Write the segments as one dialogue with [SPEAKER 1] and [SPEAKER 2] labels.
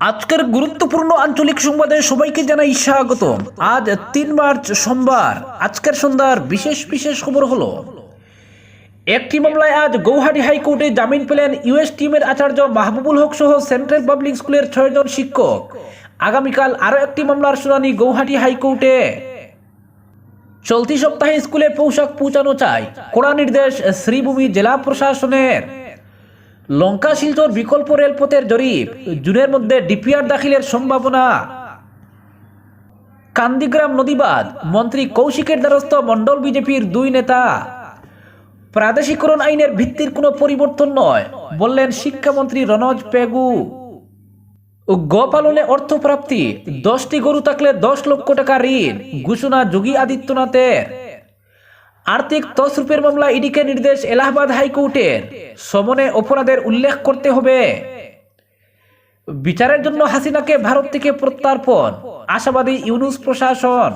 [SPEAKER 1] আজকের গুরুত্বপূর্ণ আঞ্চলিক সংবাদে সবাইকে জানাই স্বাগত আজ তিন মার্চ সোমবার। আজকের সন্ধ্যার বিশেষ বিশেষ খবর হলো, একটি মামলায় আজ গৌহাটি হাইকোর্টে জামিন পেলেন ইউএস টিমের আচার্য মাহবুবুল হক সহ সেন্ট্রাল পাবলিক স্কুলের ছয়জন শিক্ষক। আগামীকাল আরও একটি মামলার শুনানি গৌহাটি হাইকোর্টে। চলতি সপ্তাহে স্কুলে পোশাক পৌঁছানো চাই, কড়া নির্দেশ শ্রীভূমি জেলা প্রশাসনের। লঙ্কা শিলচর বিকল্প রেলপথের জরিপ। জুনের মধ্যে ডিপিআর দাখিলের সম্ভাবনা। কান্দিগ্রাম নদীবাদ মন্ত্রী কৌশিকের দ্বারস্থ মণ্ডল বিজেপির দুই নেতা। প্রাদেশিকরণ আইনের ভিত্তির কোনো পরিবর্তন নয়, বললেন শিক্ষামন্ত্রী রনজ পেগু। গোপালনে অর্থপ্রাপ্তি, দশটি গরু থাকলে দশ লক্ষ টাকা ঋণ, ঘোষণা যোগী আদিত্যনাথের। আর্থিক তসরূপের মামলা ইডিকে নির্দেশ এলাহাবাদ হাইকোর্টের। সমনে অপরাধের উল্লেখ করতে হবে। বিচারের জন্য হাসিনাকে ভারত থেকে প্রত্যার্পণ, আশাবাদী ইউনুস প্রশাসন।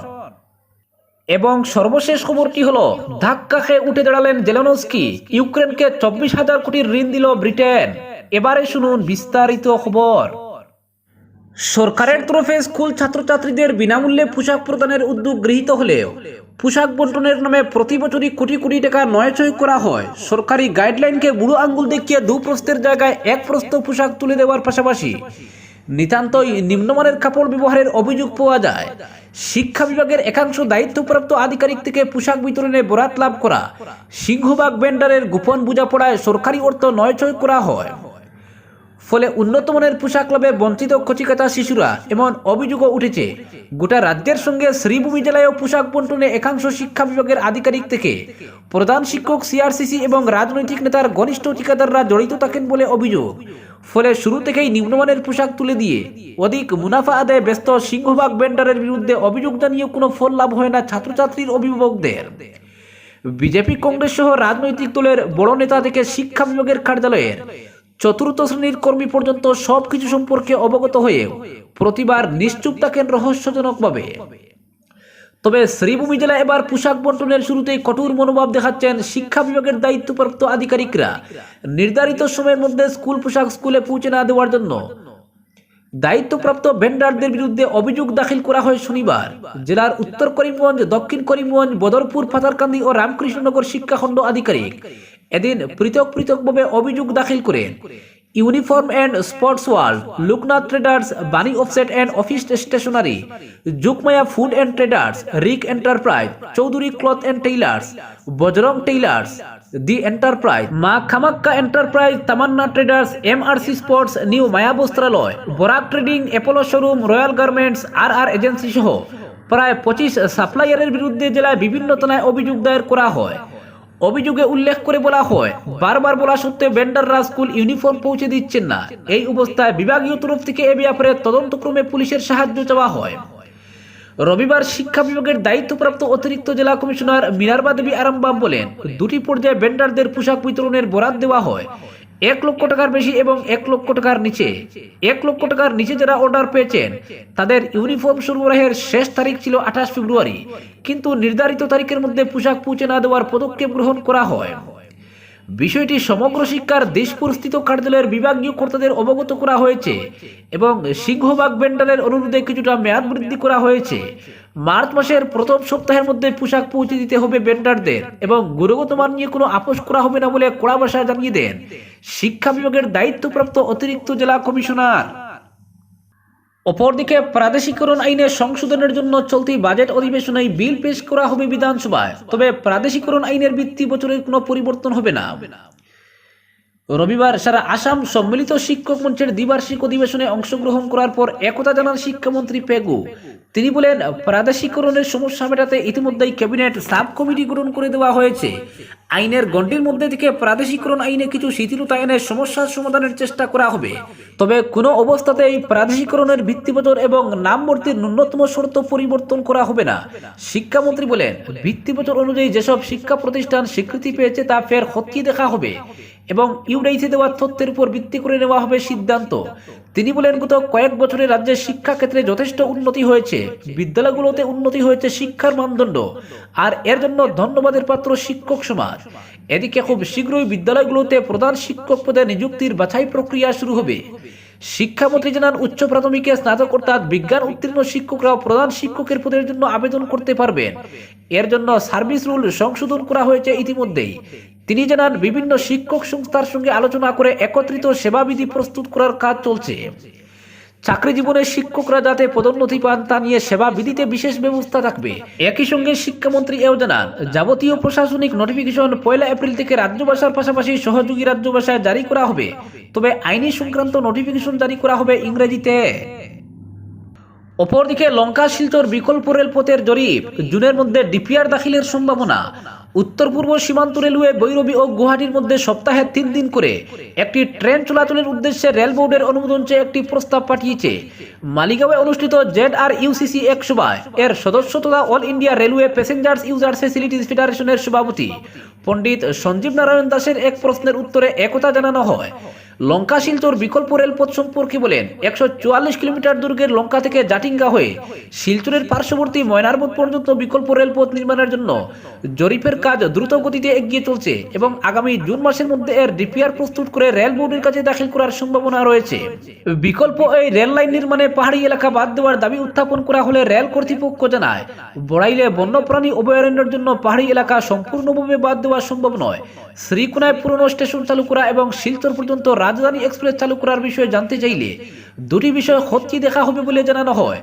[SPEAKER 1] এবং সর্বশেষ খবরটি হলো, ধাক্কা খেয়ে উঠে দাঁড়ালেন জেলেনস্কি, ইউক্রেনকে চব্বিশ হাজার কোটির ঋণ দিল ব্রিটেন। এবারে শুনুন বিস্তারিত খবর। সরকারের তরফে স্কুল ছাত্রছাত্রীদের বিনামূল্যে পোশাক প্রদানের উদ্যোগ গৃহীত হলেও পোশাক বন্টনের নামে প্রতি বছরই কোটি কোটি টাকা নয়চয় করা হয়। সরকারি গাইডলাইনকে বুড়ো আঙ্গুল দেখিয়ে দু প্রস্তের জায়গায় এক প্রস্ত পোশাক তুলে দেওয়ার পাশাপাশি নিতান্তই নিম্নমানের কাপড় ব্যবহারের অভিযোগ পাওয়া যায়। শিক্ষা বিভাগের একাংশ দায়িত্বপ্রাপ্ত আধিকারিক থেকে পোশাক বিতরণে বরাত লাভ করা সিংহবাগ বেন্ডারের গোপন বোঝাপড়ায় সরকারি অর্থ নয়চয় করা হয়। ফলে উন্নত মানের পোশাক লাভে বঞ্চিত কচিকাতা শিশুরা এমন অভিযোগও উঠেছে। গোটা রাজ্যের সঙ্গে শ্রীভূমি জেলায়ও পোশাক বন্টনে একাংশ শিক্ষা বিভাগের আধিকারিক থেকে প্রধান শিক্ষক সিআরসিসি এবং রাজনৈতিক নেতার ঘনিষ্ঠ ঠিকাদাররা জড়িত থাকেন বলে অভিযোগ। ফলে শুরু থেকেই নিম্নমানের পোশাক তুলে দিয়ে অধিক মুনাফা আদায়ে ব্যস্ত সিংহভাগ বেন্ডারের বিরুদ্ধে অভিযোগ জানিয়ে কোনো ফল লাভ হয় না ছাত্রছাত্রীর অভিভাবকদের। বিজেপি, কংগ্রেস সহ রাজনৈতিক দলের বড় নেতা থেকে শিক্ষা বিভাগের কার্যালয়ের চতুর্থ শ্রেণির কর্মী পর্যন্ত সব কিছু সম্পর্কে অবগত হয়ে প্রতিবার নিশ্চুপ থাকেন রহস্যজনকভাবে। তবে শ্রীভূমি জেলা এবার পোশাক বন্টনের শুরুতেই কঠোর মনোভাব দেখাচ্ছেন শিক্ষা বিভাগের দায়িত্বপ্রাপ্ত আধিকারিকরা। নির্ধারিত সময়ের মধ্যে স্কুল পোশাক স্কুলে পৌঁছে না দেওয়ার জন্য দায়িত্বপ্রাপ্ত ভেন্ডারদের বিরুদ্ধে অভিযোগ দাখিল করা হয় শনিবার। জেলার উত্তর করিমগঞ্জ, দক্ষিণ করিমগঞ্জ, বদরপুর, ফাতারকান্দি ও রামকৃষ্ণনগর শিক্ষাখণ্ড আধিকারিক এদিন পৃথক পৃথকভাবে অভিযোগ দাখিল করেন uniform and sports world, Loknath traders, Bani offset and office stationery, Jukmaya food and traders, Rik enterprise, Chowdhury cloth and tailors, Bajrang tailors the enterprise. Maa Kamakhya enterprise, Tamanna traders M R C sports, new Maya Bastralaya Barak trading, Apollo showroom, royal garments R R agency সহ প্রায় পঁচিশ সাপ্লাইয়ারের বিরুদ্ধে জেলায় বিভিন্ন থানায় অভিযোগ দায়ের করা হয়। অভিযোগে উল্লেখ করে বলা হয়, বারবার বলা সত্ত্বেও বেন্ডাররা স্কুল ইউনিফর্ম পৌঁছে দিচ্ছেন না। এই অবস্থায় বিভাগীয় তরফ থেকে এ ব্যাপারে তদন্তক্রমে পুলিশের সাহায্য চাওয়া হয়। রবিবার শিক্ষা বিভাগের দায়িত্বপ্রাপ্ত অতিরিক্ত জেলা কমিশনার মিনারবা দেবী আরামবাম বলেন, দুটি পর্যায়ে বেন্ডারদের পোশাক বিতরণের বরাদ দেওয়া হয়। এক লক্ষ টাকার বেশি এবং এক লক্ষ টাকার নিচে। এক লক্ষ টাকার নিচে যারা অর্ডার পেয়েছেন, তাদের ইউনিফর্ম সরবরাহের শেষ তারিখ ছিল আঠাশ ফেব্রুয়ারি। কিন্তু নির্ধারিত তারিখের মধ্যে পোশাক পৌঁছে না দেওয়ার পদক্ষেপ গ্রহণ করা হয়। বিষয়টি সমগ্র শিক্ষার দেশপুরস্থিত কার্যালয়ের বিভাগীয় কর্তাদের অবগত করা হয়েছে এবং সিংহবাগ বেন্ডারের অনুরোধে কিছুটা মেয়াদ বৃদ্ধি করা হয়েছে। মার্চ মাসের প্রথম সপ্তাহের মধ্যে পোশাক পৌঁছে দিতে হবে বেন্ডারদের এবং গুণগত মান নিয়ে কোনো আপোষ করা হবে না বলে কড়া ভাষায় জানিয়ে দেন। শিক্ষা বিভাগের দায়িত্বপ্রাপ্ত অতিরিক্ত জেলা কমিশনার। অপরদিকে প্রাদেশিকরণ আইনে সংশোধনের জন্য চলতি বাজেট অধিবেশনে বিল পেশ করা হবে বিধানসভায়। তবে প্রাদেশিকরণ আইনের ভিত্তি বছরের কোনো পরিবর্তন হবে না। রবিবার সারা আসাম সম্মিলিত শিক্ষক মঞ্চের দ্বিবার্ষিক অধিবেশনে অংশগ্রহণ করার পর একতা জানান শিক্ষামন্ত্রী পেগু। তিনি বলেন, প্রাদেশিকরণের সমস্যা মেটাতে ইতিমধ্যেই ক্যাবিনেট সাব কমিটি গঠন করে দেওয়া হয়েছে। আইনের গণ্ডির মধ্যে থেকে প্রাদেশিকরণ আইনে কিছু শিথিলতা এনে সমস্যার সমাধানের চেষ্টা করা হবে। তবে কোনো অবস্থাতেই প্রাদেশিকরণের ভিত্তিবচর এবং নামভর্তির ন্যূনতম শর্ত পরিবর্তন করা হবে না। শিক্ষামন্ত্রী বলেন ভিত্তিবচর অনুযায়ী যেসব শিক্ষা প্রতিষ্ঠান স্বীকৃতি পেয়েছে তা ফের খতিয়ে দেখা হবে এবং ইউডাইসে দেওয়া তথ্যের উপর ভিত্তি করে নেওয়া হবে সিদ্ধান্ত। তিনি বলেন, গত কয়েক বছরে রাজ্যের শিক্ষা ক্ষেত্রে যথেষ্ট উন্নতি হয়েছে, বিদ্যালয়গুলোতে উন্নতি হয়েছে শিক্ষার মানদণ্ড, আর এর জন্য ধন্যবাদের পাত্র শিক্ষক সমাজ। এদিকে খুব শীঘ্রই বিদ্যালয়গুলোতে প্রধান শিক্ষক পদে নিযুক্তির বাছাই প্রক্রিয়া শুরু হবে। শিক্ষামন্ত্রী জানান, উচ্চ প্রাথমিকে স্নাতক অর্থাৎ বিজ্ঞান উত্তীর্ণ শিক্ষকরাও প্রধান শিক্ষকের পদের জন্য আবেদন করতে পারবেন। এর জন্য সার্ভিস রুল সংশোধন করা হয়েছে ইতিমধ্যেই। তিনি জানান, বিভিন্ন শিক্ষক সংস্থার সঙ্গে আলোচনা করে একত্রিত সেবাবিধি প্রস্তুত করার কাজ চলছে। চাকরি জীবনের শিক্ষকরা যাতে পদোন্নতি পান তা নিয়ে সেবা বিধিতে বিশেষ ব্যবস্থা থাকবে। একই সঙ্গে শিক্ষামন্ত্রী এও জানান, যাবতীয় প্রশাসনিক নোটিফিকেশন পয়লা এপ্রিল থেকে রাজ্য ভাষার পাশাপাশি সহযোগী রাজ্য ভাষায় জারি করা হবে। তবে আইনি সংক্রান্ত নোটিফিকেশন জারি করা হবে ইংরেজিতে। অপরদিকে লঙ্কা শিলচর বিকল্প রেলপথের জরিপ, জুনের মধ্যে ডিপিআর দাখিলের সম্ভাবনা। উত্তর পূর্ব সীমান্ত রেলওয়ে বৈরবী ও গুয়াহাটির মধ্যে সপ্তাহে তিন দিন করে একটি ট্রেন চলাচলের উদ্দেশ্যে রেল বোর্ডের অনুমোদন চেয়ে একটি প্রস্তাব পাঠিয়েছে। মালিগাঁওয়ে অনুষ্ঠিত জেড আর ইউসিসি এক সভায় এর সদস্য তথা all India railway passengers user facilities ফেডারেশনের সভাপতি পণ্ডিত সঞ্জীব নারায়ণ দাসের এক প্রশ্নের উত্তরে একতা জানানো হয়। লঙ্কা শিলচর বিকল্প রেলপথ সম্পর্কে বলেন, একশো চুয়াল্লিশ কিলোমিটার দূরের লঙ্কা থেকে জাটিঙ্গা হয়ে শিলচরের পার্শ্ববর্তী ময়নারবোধ পর্যন্ত বিকল্প রেলপথ নির্মাণের জন্য জরিপের কাজ দ্রুত গতিতে এগিয়ে চলছে এবং আগামী জুন মাসের মধ্যে এর ডিপিআর প্রস্তুত করে রেল বোর্ডের কাছে দাখিল করার সম্ভাবনা রয়েছে। বিকল্প এই রেল লাইন নির্মাণে পাহাড়ি এলাকা বাদ দেওয়ার দাবি উত্থাপন করা হলে রেল কর্তৃপক্ষ জানায়, বড়াইলে বন্যপ্রাণী অভয়ারণ্যের জন্য পাহাড়ি এলাকা সম্পূর্ণভাবে বাদ দেওয়া সম্ভব নয়। শ্রীকোনায় পুরনো স্টেশন চালু করা এবং শিলচর পর্যন্ত রাজধানী এক্সপ্রেস চালু করার বিষয়ে জানতে চাইলে দুটি বিষয় খতিয়ে দেখা হবে বলে জানানো হয়।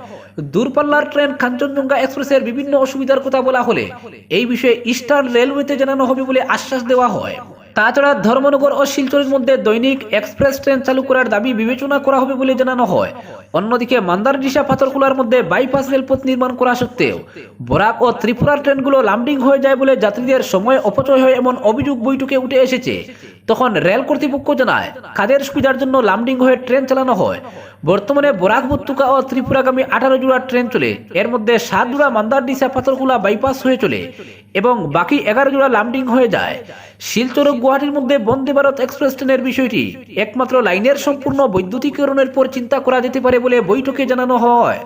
[SPEAKER 1] দূরপাল্লার ট্রেন কাঞ্চনজঙ্ঘা এক্সপ্রেসের বিভিন্ন অসুবিধার কথা বলা হলে এই বিষয়ে ইস্টার্ন রেলওয়েতে জানানো হবে বলে আশ্বাস দেওয়া হয়। তাছাড়া ধর্মনগর ও শিলচরের মধ্যে দৈনিক এক্সপ্রেস ট্রেন চালু করার দাবি বিবেচনা করা হবে বলে জানানো হয়। অন্যদিকে মান্দারডিসা পাথরকুলার মধ্যে বাইপাস রেলপথ নির্মাণ করা সত্ত্বেও, বরাক ও ত্রিপুরার ট্রেনগুলো লামডিং হয়ে যায় বলে যাত্রীদের সময় অপচয় হয় এমন অভিযোগ বৈঠকে উঠে এসেছে। তখন রেল কর্তৃপক্ষ জানায় কাদের সুবিধার জন্য লামডিং হয়ে ট্রেন চালানো হয়। বর্তমানে বরাক উপত্যকা ও ত্রিপুরাগামী আঠারো জোড়া ট্রেন চলে। এর মধ্যে সাত জোড়া মান্দারডিসা পাথরকুলা বাইপাস হয়ে চলে এবং বাকি এগারো জোড়া লামডিং হয়ে যায়। শিলচর ও গুয়াহাটির মধ্যে বন্দে ভারত এক্সপ্রেস ট্রেনের বিষয়টি একমাত্র লাইনের সম্পূর্ণ বৈদ্যুতিকরণের পর চিন্তা করা যেতে পারে বলে বৈঠকে জানানো হয়।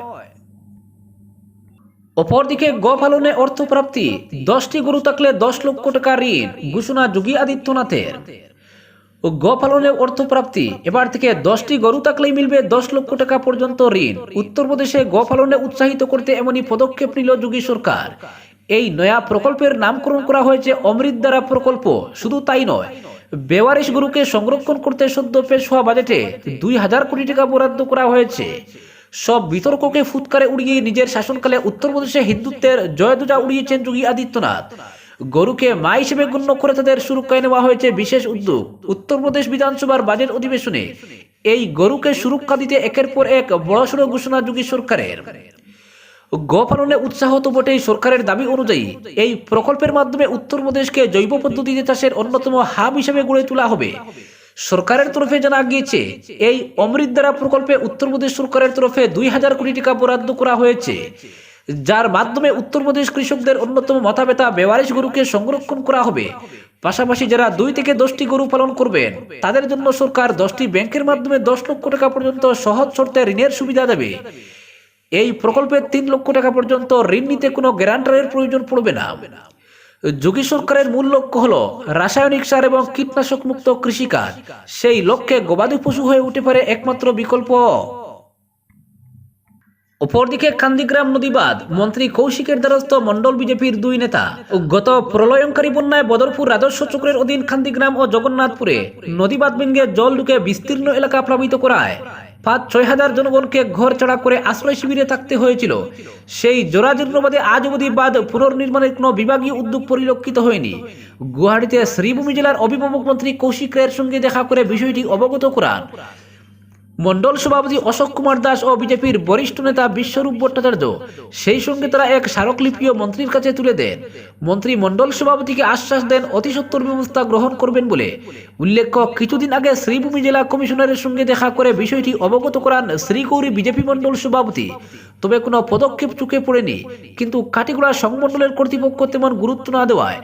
[SPEAKER 1] অপরদিকে গোপালনে অর্থপ্রাপ্তি, দশটি গরু থাকলে দশ লক্ষ টাকা ঋণ, ঘোষণা যোগী আদিত্যনাথের। ও গোপালনে অর্থপ্রাপ্তি, এবার থেকে দশটি গরু থাকলেই মিলবে দশ লক্ষ টাকা পর্যন্ত ঋণ। উত্তরপ্রদেশে গোপালনে উৎসাহিত করতে এমনই পদক্ষেপ নিল যোগী সরকার। এই নয়া প্রকল্পের নামকরণ করা হয়েছে অমৃত দ্বারা প্রকল্প, শুধু তাই নয় বেওয়ারিশ গরুকে সংরক্ষণ করতে সদ্য পেশ হওয়া বাজেটে দুই হাজার কোটি টাকা বরাদ্দ করা হয়েছে। সব বিতর্ককে ফুৎকারে উড়িয়ে নিজের শাসনকালে উত্তরপ্রদেশে হিন্দুত্বের জয়দুজা উড়িয়েছেন যোগী আদিত্যনাথ। গরুকে মা হিসেবে গণ্য করে তাদের সুরক্ষায় নেওয়া হয়েছে বিশেষ উদ্যোগ। উত্তরপ্রদেশ বিধানসভার বাজেট অধিবেশনে এই গরুকে সুরক্ষা দিতে একের পর এক বড়সড় ঘোষণা যোগী সরকারের। গোপালনে উৎসাহ তো বটেই সরকারের দাবি অনুযায়ী। এই প্রকল্পের মাধ্যমে উত্তরপ্রদেশকে জৈব পদ্ধতিতে চাষের অন্যতম হাব হিসেবে গড়ে তোলা হবে। সরকারের তরফে জানা গিয়েছে, এই অমৃত দ্বারা প্রকল্পে উত্তরপ্রদেশ সরকারের তরফে দুই হাজার কোটি টাকা বরাদ্দ করা হয়েছে। যার মাধ্যমে উত্তরপ্রদেশ কৃষকদের অন্যতম মাথা ব্যথা বেওয়ারিশ গরুকে সংরক্ষণ করা হবে। পাশাপাশি যারা দুই থেকে দশটি গরু পালন করবেন, তাদের জন্য সরকার দশটি ব্যাংকের মাধ্যমে দশ লক্ষ টাকা পর্যন্ত সহজ শর্তে ঋণের সুবিধা দেবে। এই প্রকল্পে তিন লক্ষ টাকা পর্যন্ত ঋণ নিতে কোনো গ্যারান্টারের প্রয়োজন পড়বে না। যোগী সরকারের মূল লক্ষ্য হল রাসায়নিক সার এবং কীটনাশক মুক্ত কৃষিকাজ। সেই লক্ষ্যে গবাদি পশু হয়ে উঠে পারে একমাত্র বিকল্প। অপরদিকে কান্দিগ্রাম নদীবাদ, মন্ত্রী কৌশিকের দ্বারস্থ মন্ডল বিজেপির দুই নেতা। গত প্রলয়ঙ্কারী বন্যায় বদরপুর রাজস্ব চক্রের অধীন কান্দিগ্রাম ও জগন্নাথপুরে নদীবাদ ভেঙে জল ঢুকে বিস্তীর্ণ এলাকা প্লাবিত করায়। পাঁচ, ছয় হাজার জনগণকে ঘর ছাড়া করে আশ্রয় শিবিরে থাকতে হয়েছিল। সেই জোরাজীর্ণবাদে আজ অবধি বাদ পুনর্নির্মাণের কোনো বিভাগীয় উদ্যোগ পরিলক্ষিত হয়নি। গুয়াহাটিতে শ্রীভূমি জেলার অভিভাবক মন্ত্রী কৌশিক রায়ের সঙ্গে দেখা করে বিষয়টি অবগত করান। মন্ডল সভাপতি অশোক কুমার দাস ও বিজেপির বরিষ্ঠ নেতা বিশ্বরূপ ভট্টাচার্য। সেই সঙ্গে তারা এক স্মারকলিপিও মন্ত্রীর কাছে তুলে দেন। মন্ত্রী মন্ডল সভাপতিকে আশ্বাস দেন অতি সত্তর ব্যবস্থা গ্রহণ করবেন বলে। উল্লেখ্য, কিছুদিন আগে শ্রীভূমি জেলা কমিশনারের সঙ্গে দেখা করে বিষয়টি অবগত করান শ্রীগৌরী বিজেপি মন্ডল সভাপতি। তবে কোনো পদক্ষেপ চুকে পড়েনি। কিন্তু কাটিগুড়া সংমণ্ডলের কর্তৃপক্ষ তেমন গুরুত্ব না দেওয়ায়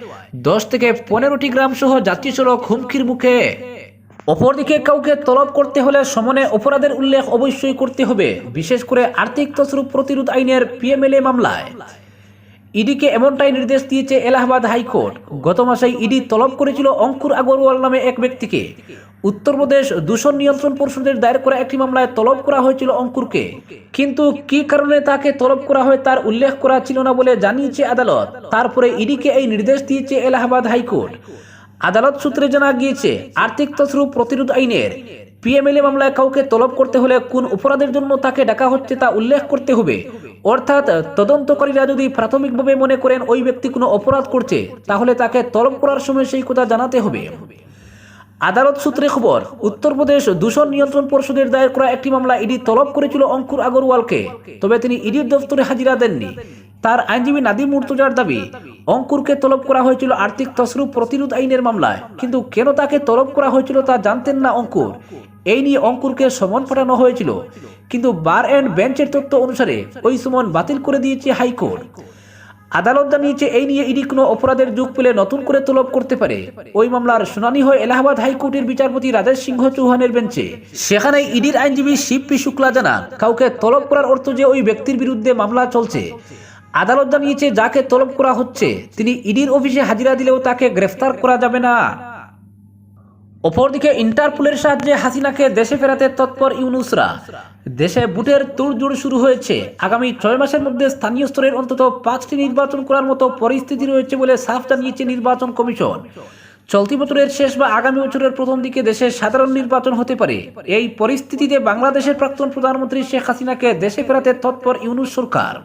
[SPEAKER 1] দশ থেকে পনেরোটি গ্রাম সহ যাত্রী সড়ক হুমকির মুখে অপরদিকে কাউকে তলব করতে হলে সমনে অপরাধের উল্লেখ অবশ্যই করতে হবে, বিশেষ করে আর্থিক তছরূপ প্রতিরোধ আইনের পিএমএলএ মামলায়। ইডিকে এমনটাই নির্দেশ দিয়েছে এলাহাবাদ হাইকোর্ট। গত মাসে ইডি তলব করেছিল অঙ্কুর আগরওয়াল নামে এক ব্যক্তিকে। উত্তরপ্রদেশ দূষণ নিয়ন্ত্রণ পরিষদের দায়ের করা একটি মামলায় তলব করা হয়েছিল অঙ্কুরকে। কিন্তু কি কারণে তাকে তলব করা হয় তার উল্লেখ করা ছিল না বলে জানিয়েছে আদালত। তারপরে ইডিকে এই নির্দেশ দিয়েছে এলাহাবাদ হাইকোর্ট। আদালত সূত্রে জানা গিয়েছে, আর্থিক তছরূপ প্রতিরোধ আইনের পিএমএলএ মামলায় কাউকে তলব করতে হলে কোন অপরাধের জন্য তাকে ডাকা হচ্ছে তা উল্লেখ করতে হবে। অর্থাৎ তদন্তকারীরা যদি প্রাথমিকভাবে মনে করেন ওই ব্যক্তি কোনো অপরাধ করছে, তাহলে তাকে তলব করার সময় সেই কথা জানাতে হবে। আদালত সূত্রে খবর, উত্তরপ্রদেশ দূষণ নিয়ন্ত্রণ পরিষদের দায়ের করা একটি মামলা ইডি তলব করেছিল অঙ্কুর আগরওয়ালকে, তবে তিনি ইডির দপ্তরে হাজিরা দেননি। তার আইনজীবী নাদিম মুর্তুজার দাবি অঙ্কুরকে তলব করা হয়েছিল আর্থিক তসরূপ প্রতিরোধ আইনের মামলায়। কিন্তু কেন তাকে তলব করা হয়েছিল তা জানতেন না অঙ্কুর। এই নিয়ে অঙ্কুরকে সমন পাঠানো হয়েছিল। কিন্তু বার অ্যান্ড বেঞ্চের তথ্য অনুসারে ওই সমন বাতিল করে দিয়েছে হাইকোর্ট। আদালত জানিয়েছে, এই নিয়ে ইডি কোনো অপরাধের যুগ পেলে নতুন করে তলব করতে পারে। ওই মামলার শুনানি হয় এলাহাবাদ হাইকোর্টের বিচারপতি রাজেশ সিংহ চৌহানের বেঞ্চে। সেখানে ইডির আইনজীবী শিব পি শুক্লা জানান, কাউকে তলব করার অর্থ যে ওই ব্যক্তির বিরুদ্ধে মামলা চলছে। আদালত জানিয়েছে যাকে তলব করা হচ্ছে, তিনি ইডির অফিসে হাজিরা দিলেও তাকে গ্রেফতার করা যাবে না। অপরদিকে ইন্টারপোলের সাহায্যে হাসিনাকে দেশে ফেরাতে তৎপর ইউনুসরা। দেশে বুটের তোড়জোড় শুরু হয়েছে। আগামী ছয় মাসের মধ্যে স্থানীয় স্তরের অন্তত পাঁচটি নির্বাচন করার মতো পরিস্থিতি রয়েছে বলে সাফ জানিয়েছে নির্বাচন কমিশন। চলতি বছরের শেষ বা আগামী বছরের প্রথম দিকে দেশে সাধারণ নির্বাচন হতে পারে। এই পরিস্থিতিতে বাংলাদেশের প্রাক্তন প্রধানমন্ত্রী শেখ হাসিনাকে দেশে ফেরাতে তৎপর ইউনুস সরকার।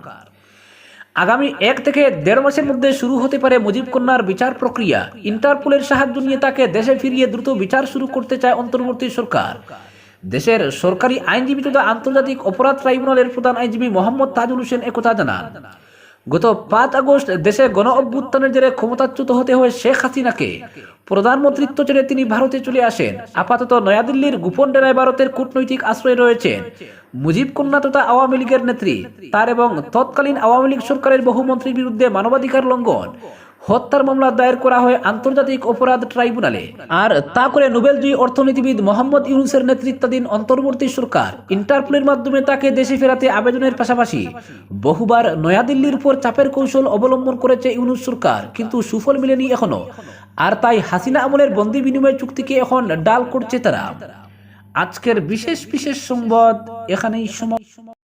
[SPEAKER 1] আগামী এক থেকে দেড় মাসের মধ্যে শুরু হতে পারে মুজিব কন্যার বিচার প্রক্রিয়া। ইন্টারপোলের সাহায্য নিয়ে তাকে দেশে ফিরিয়ে দ্রুত বিচার শুরু করতে চায় অন্তর্বর্তী সরকার। দেশের সরকারি আইনজীবী তথা আন্তর্জাতিক অপরাধ ট্রাইব্যুনালের প্রধান আইনজীবী মোহাম্মদ তাজুল হোসেন একথা জানান। গত পাঁচ আগস্ট দেশে গণ অভ্যুত্থানের জেরে ক্ষমতাচ্যুত হতে হয় শেখ হাসিনাকে। প্রধানমন্ত্রীত্ব ছেড়ে তিনি ভারতে চলে আসেন। আপাতত নয়াদিল্লির গোপন ডেরায় ভারতের কূটনৈতিক আশ্রয় রয়েছেন। মুজিব কন্যা তথা আওয়ামী লীগের নেত্রী। তার এবং তৎকালীন আওয়ামী লীগ সরকারের বহু মন্ত্রীর বিরুদ্ধে মানবাধিকার লঙ্ঘন। হত্যার মামলা দায়ের করা হয় আন্তর্জাতিক অপরাধ ট্রাইব্যুনালে। আর তা করে নোবেলজয়ী অর্থনীতিবিদ মোহাম্মদ ইউনুসের নেতৃত্বাধীন অন্তর্বর্তী সরকার ইন্টারপোলের মাধ্যমে তাকে দেশে ফেরাতে আবেদনের পাশাপাশি বহুবার নয়াদিল্লির উপর চাপের কৌশল অবলম্বন করেছে ইউনুস সরকার, কিন্তু সুফল মিলেনি এখনও। আর তাই হাসিনা আমলের বন্দি বিনিময় চুক্তিকে এখন ডাল করছে তারা। আজকের বিশেষ বিশেষ সংবাদ এখানেই সমাপ্ত।